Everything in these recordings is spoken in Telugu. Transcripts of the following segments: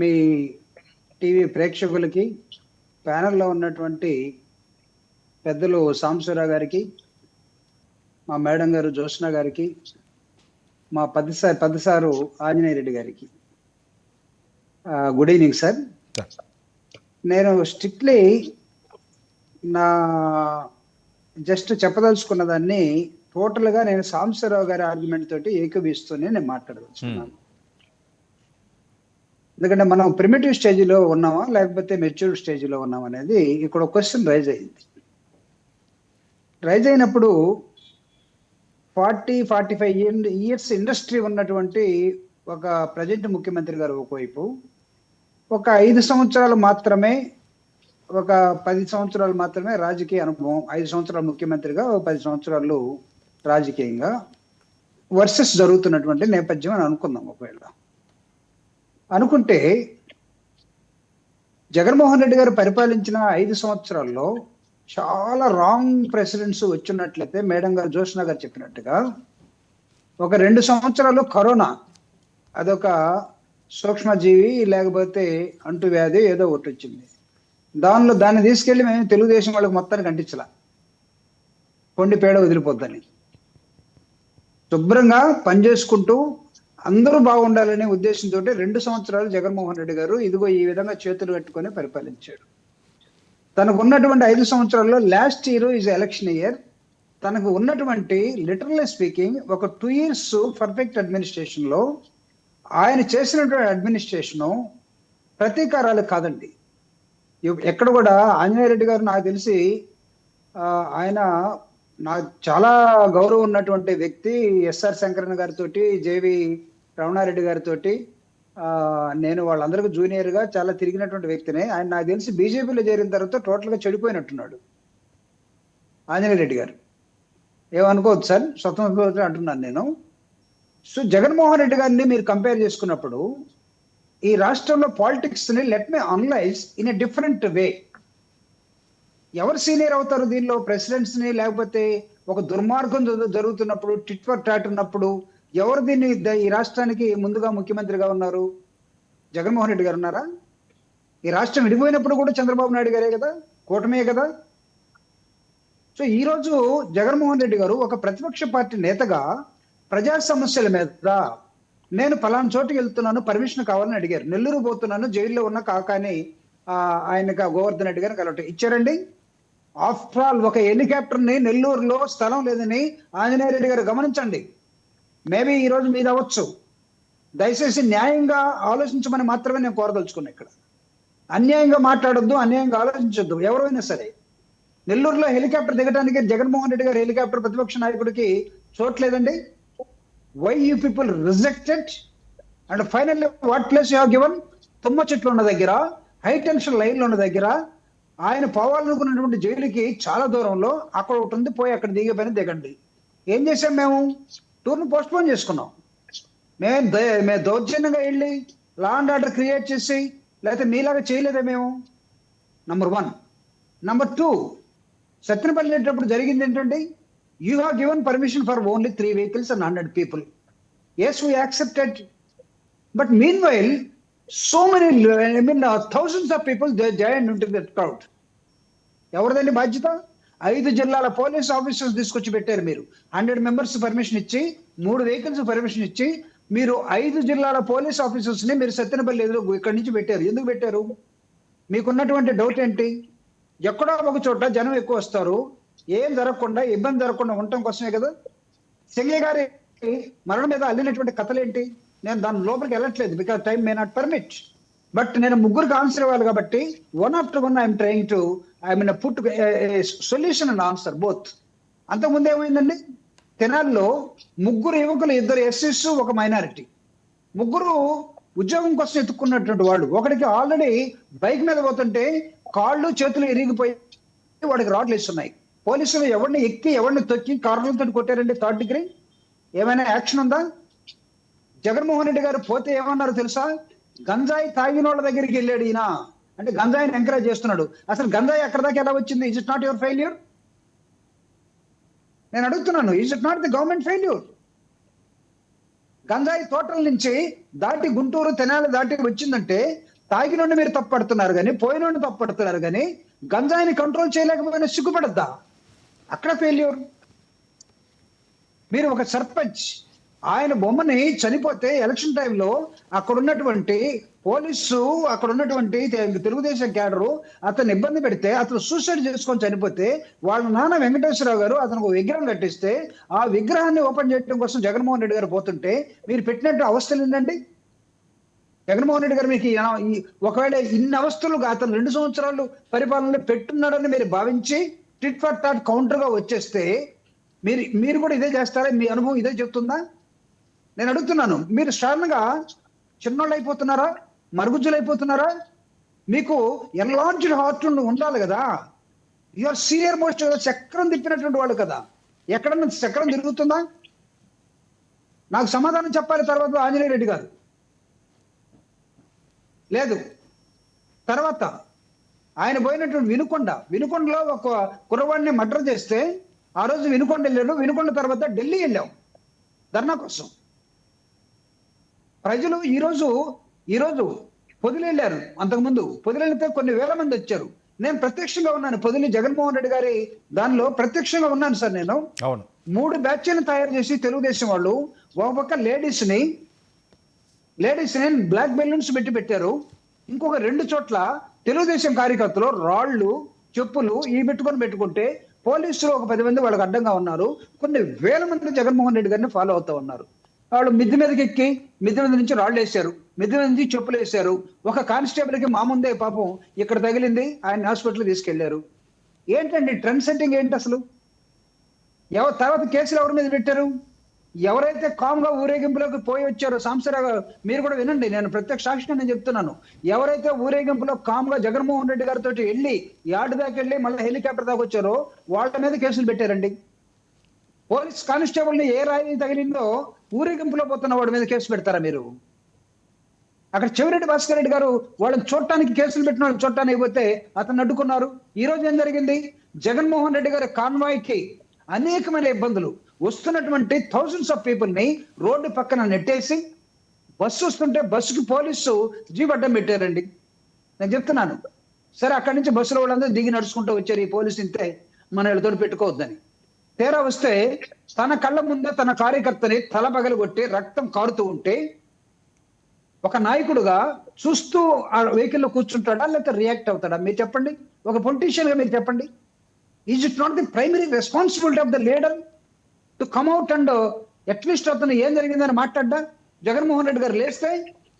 మీ టీవీ ప్రేక్షకులకి ప్యానల్లో ఉన్నటువంటి పెద్దలు సాంసూరా గారికి మా మేడం గారు జ్యోత్స్న గారికి మా పదిసారి పదిసారు ఆంజనేయ రెడ్డి గారికి. గుడ్ ఈవినింగ్ సార్ నేను స్ట్రిక్ట్లీ నా జస్ట్ చెప్పదలుచుకున్న దాన్ని టోటల్గా నేను సాంసరావు గారి ఆర్గ్యుమెంట్ తోటి ఏకీభిస్తూనే నేను మాట్లాడదలుచుకున్నాను. Hmm. ఎందుకంటే మనం ప్రిమిటివ్ స్టేజ్లో ఉన్నామా లేకపోతే మెచ్యూర్ స్టేజ్లో ఉన్నామా అనేది ఇక్కడ ఒక క్వశ్చన్ రైజ్ అయింది. రైజ్ అయినప్పుడు forty forty five years industry ఉన్నటువంటి ఒక ప్రజెంట్ ముఖ్యమంత్రి గారు ఒకవైపు ఒక ఐదు సంవత్సరాలు మాత్రమే ఒక పది సంవత్సరాలు మాత్రమే రాజకీయ అనుభవం ఐదు సంవత్సరాలు ముఖ్యమంత్రిగా ఒక పది సంవత్సరాలు రాజకీయంగా వర్సెస్ జరుగుతున్నటువంటి నేపథ్యం అని అనుకుందాం ఒకవేళ. అనుకుంటే జగన్మోహన్ రెడ్డి గారు పరిపాలించిన ఐదు సంవత్సరాల్లో చాలా రాంగ్ ప్రెసిడెంట్స్ వచ్చినట్లయితే మేడం గారు జోష్ణ గారు చెప్పినట్టుగా ఒక రెండు సంవత్సరాలు కరోనా. అదొక సూక్ష్మజీవి లేకపోతే అంటువ్యాధి ఏదో ఒకటి వచ్చింది. దానిలో దాన్ని తీసుకెళ్ళి మేము తెలుగుదేశం వాళ్ళకి మొత్తానికి అంటించలా. కొండి పేడ వదిలిపోద్దని. శుభ్రంగా పనిచేసుకుంటూ అందరూ బాగుండాలనే ఉద్దేశంతో రెండు సంవత్సరాలు జగన్మోహన్ రెడ్డి గారు ఇదిగో ఈ విధంగా చేతులు కట్టుకొని పరిపాలించాడు. తనకు ఉన్నటువంటి ఐదు సంవత్సరాల్లో last year is election year తనకు ఉన్నటువంటి లిటరల్లీ స్పీకింగ్ ఒక టూ ఇయర్స్ పర్ఫెక్ట్ అడ్మినిస్ట్రేషన్లో ఆయన చేసినటువంటి అడ్మినిస్ట్రేషన్ ప్రతీకారాలు కాదండి. ఎక్కడ కూడా ఆంజనేయ రెడ్డి గారు నాకు తెలిసి ఆయన నాకు చాలా గౌరవం ఉన్నటువంటి వ్యక్తి ఎస్ఆర్ శంకరన్ గారితో జేవి రమణారెడ్డి గారితో నేను వాళ్ళందరికీ జూనియర్గా చాలా తిరిగినటువంటి వ్యక్తిని. ఆయన నాకు తెలిసి బీజేపీలో చేరిన తర్వాత టోటల్గా చెడిపోయినట్టున్నాడు. ఆంజనేయ రెడ్డి గారు. ఏమనుకోవద్దు సార్ స్వతంత్ర అంటున్నాను నేను. సో జగన్మోహన్ రెడ్డి గారిని మీరు కంపేర్ చేసుకున్నప్పుడు ఈ రాష్ట్రంలో పాలిటిక్స్ని let me analyse in a different way ఎవరు సీనియర్ అవుతారు దీనిలో? ప్రెసిడెంట్స్ని లేకపోతే ఒక దుర్మార్గం జరుగుతున్నప్పుడు టిట్ ఫర్ టాట్ ఉన్నప్పుడు ఎవరు దీన్ని ఈ రాష్ట్రానికి ముందుగా ముఖ్యమంత్రిగా ఉన్నారు? జగన్మోహన్ రెడ్డి గారు ఉన్నారా? ఈ రాష్ట్రం విడిపోయినప్పుడు కూడా చంద్రబాబు నాయుడు గారే కదా? కూటమే కదా? సో ఈ రోజు జగన్మోహన్ రెడ్డి గారు ఒక ప్రతిపక్ష పార్టీ నేతగా ప్రజా సమస్యల మీద నేను పలానా చోటుకి వెళ్తున్నాను పర్మిషన్ కావాలని అడిగారు. నెల్లూరు పోతున్నాను జైల్లో ఉన్న కాకాని ఆయనగా గోవర్ధన్ రెడ్డి గారిని కలవటం ఇచ్చారండి. ఆఫ్టర్ ఆల్ ఒక హెలికాప్టర్ని నెల్లూరులో స్థలం లేదని ఆంజనేయ రెడ్డి గారు గమనించండి. మేబీ ఈరోజు మీద అవ్వచ్చు. దయచేసి న్యాయంగా ఆలోచించమని మాత్రమే నేను కోరదలుచుకున్నా ఇక్కడ. అన్యాయంగా మాట్లాడొద్దు అన్యాయంగా ఆలోచించొద్దు. ఎవరైనా సరే నెల్లూరులో హెలికాప్టర్ దిగడానికి జగన్మోహన్ రెడ్డి గారు హెలికాప్టర్ ప్రతిపక్ష నాయకుడికి చోట్లేదండి why you people rejected and finally what place you given తుమ్మ చెట్లు ఉన్న దగ్గర హై టెన్షన్ లైన్లు ఉన్న దగ్గర ఆయన పోవాలనుకున్నటువంటి జైలుకి చాలా దూరంలో అక్కడ ఒకటి ఉంది పోయి అక్కడ దిగిపోయిన దిగండి. ఏం చేసాం మేము? టూర్ను పోస్ట్పోన్ చేసుకున్నాం. మేము మేము దౌర్జన్యంగా వెళ్ళి లా అండ్ ఆర్డర్ క్రియేట్ చేసి లేకపోతే మీలాగా చేయలేదా మేము? Number one number two Sattenapalli వెళ్ళేటప్పుడు జరిగింది ఏంటంటే you have given permission for only three vehicles and hundred people yes we accepted but meanwhile so many I mean thousands of people they join into that crowd ఎవరిదండి బాధ్యత? ఐదు జిల్లాల పోలీస్ ఆఫీసర్స్ తీసుకొచ్చి పెట్టారు మీరు. హండ్రెడ్ మెంబర్స్ పర్మిషన్ ఇచ్చి మూడు వెహికల్స్ పర్మిషన్ ఇచ్చి మీరు ఐదు జిల్లాల పోలీస్ ఆఫీసర్స్ని మీరు సత్యనపల్లి ఎదురు ఇక్కడి నుంచి పెట్టారు. ఎందుకు పెట్టారు? మీకున్నటువంటి డౌట్ ఏంటి? ఎక్కడో ఒక చోట జనం ఎక్కువ వస్తారు. ఏం జరగకుండా ఇబ్బంది జరగకుండా ఉండటం కోసమే కదా. సింగే గారి మరణం మీద అల్లినటువంటి కథలేంటి? నేను దాని లోపలికి వెళ్ళట్లేదు. Because time may not permit but నేను ముగ్గురికి ఆన్సర్ ఇవ్వాలి కాబట్టి one after one I'm trying to I mean put solution and answer both అంతకుముందు ఏమైందండి? తెనాల్లో ముగ్గురు యువకులు ఇద్దరు ఎస్ఎస్ ఒక మైనారిటీ ముగ్గురు ఉద్యోగం కోసం ఎత్తుకున్నటువంటి వాళ్ళు. ఒకడికి ఆల్రెడీ బైక్ మీద పోతుంటే కాళ్ళు చేతులు ఇరిగిపోయి వాడికి రాడ్లు ఇస్తున్నాయి పోలీసులు ఎవరిని ఎక్కి ఎవరిని తొక్కి కార్లతో కొట్టారండి థర్డ్ డిగ్రీ? ఏమైనా యాక్షన్ ఉందా? జగన్మోహన్ రెడ్డి గారు పోతే ఏమన్నారు తెలుసా? గంజాయి తాగిన వాళ్ళ దగ్గరికి వెళ్ళాడు ఈయన. అంటే గంజాయిని ఎంకరేజ్ చేస్తున్నాడు. అసలు గంజాయి ఎక్కడ దాకా ఎలా వచ్చింది? Is it not your failure నేను అడుగుతున్నాను is it not the government failure గంజాయి తోటల నుంచి దాటి గుంటూరు తెనాలి దాటి వచ్చిందంటే తాగినోండి మీరు తప్పడుతున్నారు కానీ పోయినోండి తప్పడుతున్నారు కానీ గంజాయిని కంట్రోల్ చేయలేకపోయినా సిగ్గుపడద్దా? అక్కడ ఫెయిల్యూర్ మీరు ఒక సర్పంచ్. ఆయన బొమ్మని చనిపోతే ఎలక్షన్ టైంలో అక్కడ ఉన్నటువంటి పోలీసు అక్కడ ఉన్నటువంటి తెలుగుదేశం క్యాడరు అతను ఇబ్బంది పెడితే అతను సూసైడ్ చేసుకొని చనిపోతే వాళ్ళ నాన్న వెంకటేశ్వరరావు గారు అతనికి ఒక విగ్రహం కట్టిస్తే ఆ విగ్రహాన్ని ఓపెన్ చేయడం కోసం జగన్మోహన్ రెడ్డి గారు పోతుంటే మీరు పెట్టినట్టు అవస్థలు ఏంటండి జగన్మోహన్ రెడ్డి గారు మీకు ఒకవేళ ఇన్ని అవస్థలు అతను రెండు సంవత్సరాలు పరిపాలనలో పెట్టున్నాడని మీరు భావించి టిట్ ఫర్ టాట్ కౌంటర్గా వచ్చేస్తే మీరు మీరు కూడా ఇదే చేస్తారా? మీ అనుభవం ఇదే చెప్తుందా? నేను అడుగుతున్నాను మీరు సడన్ చిన్నోళ్ళు అయిపోతున్నారా? మరుగుజ్జులు అయిపోతున్నారా? మీకు ఎన్లార్జ్డ్ హార్ట్ ఉండాలి కదా? యువర్ సీనియర్ మోస్ట్ చక్రం తిప్పినటువంటి వాళ్ళు కదా. ఎక్కడన్నా చక్రం తిరుగుతుందా? నాకు సమాధానం చెప్పాలి తర్వాత ఆంజనేయ రెడ్డి గారు. లేదు. తర్వాత ఆయన పోయినటువంటి వినుకొండ వినుకొండలో ఒక కుర్రవాడిని మర్డర్ చేస్తే ఆ రోజు వినుకొండ వెళ్ళాడు. వినుకొండ తర్వాత ఢిల్లీ వెళ్ళాం. ధర్నా కోసం. ప్రజలు ఈరోజు ఈరోజు పొదిలి వెళ్ళారు అంతకుముందు పొదిలి వెళ్తే కొన్ని వేల మంది వచ్చారు. నేను ప్రత్యక్షంగా ఉన్నాను. పొదిలి జగన్మోహన్ రెడ్డి గారి దానిలో ప్రత్యక్షంగా ఉన్నాను సార్ నేను. అవును. మూడు బ్యాచ్లను తయారు చేసి తెలుగుదేశం వాళ్ళు ఒక పక్క లేడీస్ని లేడీస్ని బ్లాక్ బెలూన్స్ పెట్టి పెట్టారు. ఇంకొక రెండు చోట్ల తెలుగుదేశం కార్యకర్తలు రాళ్ళు చెప్పులు ఈ పెట్టుకొని పెట్టుకుంటే పోలీసులు ఒక పది మంది వాళ్ళకి అడ్డంగా ఉన్నారు. కొన్ని వేల మంది జగన్మోహన్ రెడ్డి గారిని ఫాలో అవుతా ఉన్నారు. వాళ్ళు మిద్ది మీదకి ఎక్కి మిద్ది మీద నుంచి రాళ్ళు వేశారు. మిద్ది మీద నుంచి చెప్పులు వేశారు. ఒక కానిస్టేబుల్కి మాముందే పాపం ఇక్కడ తగిలింది ఆయన హాస్పిటల్ తీసుకెళ్ళారు. ఏంటండి ట్రెండ్ సెట్టింగ్ ఏంటి అసలు? ఎవరు తర్వాత కేసులు ఎవరి మీద పెట్టారు? ఎవరైతే కామ్గా ఊరేగింపులోకి పోయి వచ్చారో సాంసరావు గారు మీరు కూడా వినండి నేను ప్రత్యక్ష సాక్షిగా నేను చెప్తున్నాను. ఎవరైతే ఊరేగింపులో కామ్గా జగన్మోహన్ రెడ్డి గారితో వెళ్ళి యార్డ్ దాకా వెళ్ళి మళ్ళీ హెలికాప్టర్ దాకా వచ్చారో వాళ్ళ మీద కేసులు పెట్టారండి. పోలీస్ కానిస్టేబుల్ని ఏ రాయి తగిలిందో ఊరేగింపులో పోతున్న వాడి మీద కేసు పెడతారా మీరు? అక్కడ చెవిరెడ్డి భాస్కర్ రెడ్డి గారు వాళ్ళని చూడటానికి కేసులు పెట్టిన వాళ్ళని చూడటానికి పోతే అతను అడ్డుకున్నారు. ఈ రోజు ఏం జరిగింది? జగన్మోహన్ రెడ్డి గారి కాన్వాయ్కి అనేకమైన ఇబ్బందులు. వస్తున్నటువంటి థౌసండ్స్ ఆఫ్ పీపుల్ని రోడ్డు పక్కన నెట్టేసి బస్సు వస్తుంటే బస్సుకి పోలీసు జీవడ్డం పెట్టారండి. నేను చెప్తున్నాను. సరే అక్కడి నుంచి బస్సులో వాళ్ళందరూ దిగి నడుచుకుంటూ వచ్చారు. ఈ పోలీసు ఇంతే మన వీళ్ళతో పెట్టుకోవద్దని. తేరా వస్తే తన కళ్ళ ముందే తన కార్యకర్తని తల పగలగొట్టి రక్తం కారుతూ ఉంటే ఒక నాయకుడుగా చూస్తూ ఆ వెహికల్లో కూర్చుంటాడా లేకపోతే రియాక్ట్ అవుతాడా? మీరు చెప్పండి. ఒక పొలిటీషియన్గా మీరు చెప్పండి. Is it not the primary responsibility of the leader to come out and at least అతను ఏం జరిగిందని మాట్లాడ్డా? జగన్మోహన్ రెడ్డి గారు లేస్తే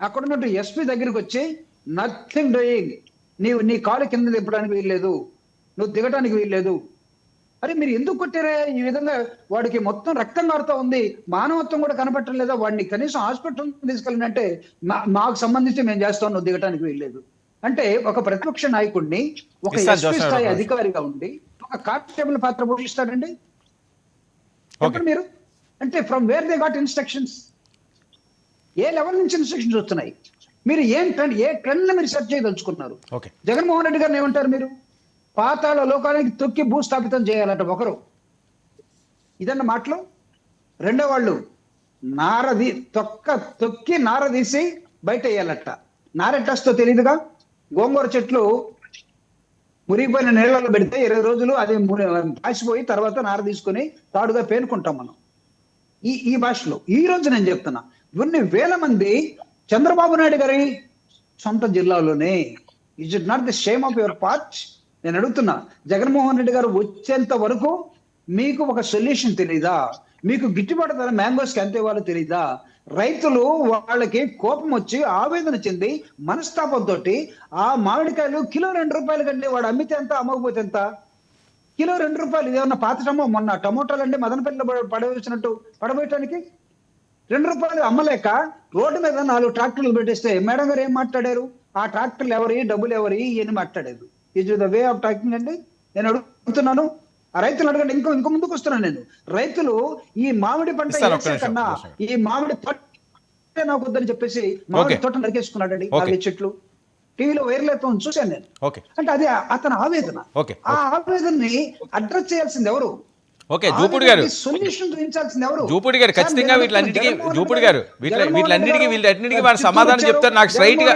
అక్కడ ఉన్నట్టు ఎస్పీ దగ్గరికి వచ్చి నథింగ్ డూయింగ్ నీవు నీ కాలు కింద దింపడానికి వీల్లేదు. నువ్వు దిగడానికి వీల్లేదు. అరే మీరు ఎందుకు కొట్టారే? ఈ విధంగా వాడికి మొత్తం రక్తం కారుతా ఉంది. మానవత్వం కూడా కనపడటం లేదా? వాడిని కనీసం హాస్పిటల్ తీసుకెళ్ళినంటే మాకు సంబంధించి మేము చేస్తాం నువ్వు దిగటానికి వీల్లేదు. అంటే ఒక ప్రతిపక్ష నాయకుడిని ఒక ఎస్పీ స్థాయి గారు. అధికారిగా ఉండి ఒక కానిస్టేబుల్ పాత్ర పోషిస్తాడండి? చెప్పండి మీరు. అంటే from where they got instructions A level నుంచి ఇన్స్ట్రక్షన్స్ వస్తున్నాయి? మీరు ఏం ట్రెండ్ ఏ ట్రెండ్ మీరు సెర్చ్ చేయదలుచుకున్నారు? జగన్మోహన్ రెడ్డి గారిని ఏమంటారు మీరు? పాతాళ లోకానికి తొక్కి భూస్థాపితం చేయాలంట ఒకరు. ఇదన్న మాటలు? రెండో వాళ్ళు నారది తొక్క తొక్కి నార తీసి బయట వేయాలట నారెట్టస్తో తెలియదుగా గోంగూర చెట్లు మురిగిపోయిన నీళ్ళలో పెడితే ఇరవై రోజులు అది ము- పాసిపోయి తర్వాత నార తీసుకొని తాడుగా పేనుకుంటాం మనం. ఈ ఈ భాషలో. ఈ రోజు నేను చెప్తున్నా ఇవన్నీ వేల మంది చంద్రబాబు నాయుడు గారి సొంత జిల్లాలోనే. Is it not the shame of your patch నేను అడుగుతున్నా జగన్మోహన్ రెడ్డి గారు వచ్చేంత వరకు మీకు ఒక సొల్యూషన్ తెలీదా? మీకు గిట్టుబాటు ధర మ్యాంగోస్కి ఎంత ఇవ్వాలో తెలీదా? రైతులు వాళ్ళకి కోపం వచ్చి ఆవేదన చెంది మనస్తాపంతో ఆ మామిడికాయలు కిలో రెండు రూపాయలు కంటే వాడు అమ్మితే ఎంత అమ్మకపోతే ఎంత? కిలో రెండు రూపాయలు ఇదేమన్నా పాత టమో మొన్న టమోటాలు అండి మదనపల్లిలో పడవేసినట్టు పడబోయటానికి? రెండు రూపాయలు అమ్మలేక రోడ్డు మీద నాలుగు ట్రాక్టర్లు పెట్టేస్తే మేడం గారు ఏం మాట్లాడారు? ఆ ట్రాక్టర్లు ఎవరి డబ్బులు ఎవరి అని మాట్లాడారు. ఇది ద వే ఆఫ్ టాకింగ్ అండి నేను అడుగుతున్నాను ఆ రైతులు అడగండి ఇంకో ఇంకో ముందుకు వస్తున్నాను నేను రైతులు ఈ మామిడి పంట కన్నా. ఈ మామిడి పంట నాకు వద్దని చెప్పేసి మామిడి. తోట నరికేసుకున్నాడండి. నాలుగు చెట్లు టీవీలో వైర్లు అయితే చూశాను నేను అంటే అది అతని ఆవేదన ఆ ఆవేదనని అడ్రస్ చేయాల్సింది ఎవరు ఓకే, జూపూడి గారు. సొల్యూషన్ చూపించాల్సింది ఎవరు జూపూడి గారు ఖచ్చితంగా వీటిలన్నిటికీ జూపూడి గారు జగన్మోహన్ వీటిలన్నిటికీ వీళ్ళన్నిటికీ వారు సమాధానం చెప్తారు నాకు స్ట్రైట్గా